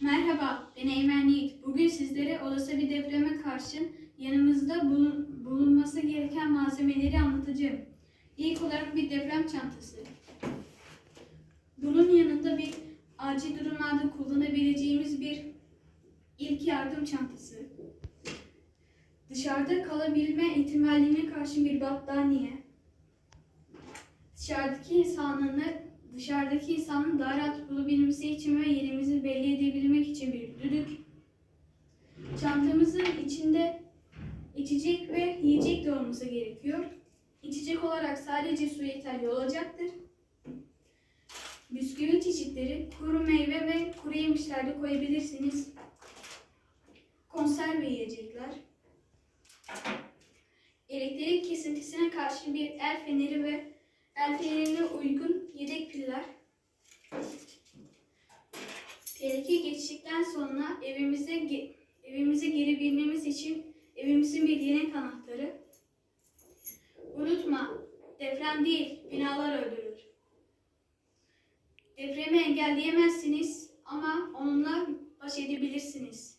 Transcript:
Merhaba, ben Eymen Yiğit. Bugün sizlere olası bir depreme karşı yanımızda bulun- bulunması gereken malzemeleri anlatacağım. İlk olarak bir deprem çantası. Bunun yanında bir acil durumlarda kullanabileceğimiz bir ilk yardım çantası. Dışarıda kalabilme ihtimaline karşı bir battaniye. Dışarıdaki insanın dışarıdaki insanın daha rahat bulabilmesi için bir düdük. Çantamızın içinde içecek ve yiyecek de olması gerekiyor. İçecek olarak sadece su yeterli olacaktır. Bisküvi çeşitleri, kuru meyve ve kuru yemişler de koyabilirsiniz. Konserve yiyecekler. Elektrik kesintisine karşı bir el feneri ve el fenerine uygun Tehlike geçtikten sonra evimize evimize geri bilmemiz için evimizin bir yenek anahtarı. Unutma, deprem değil, binalar öldürür. Depremi engelleyemezsiniz ama onunla baş edebilirsiniz.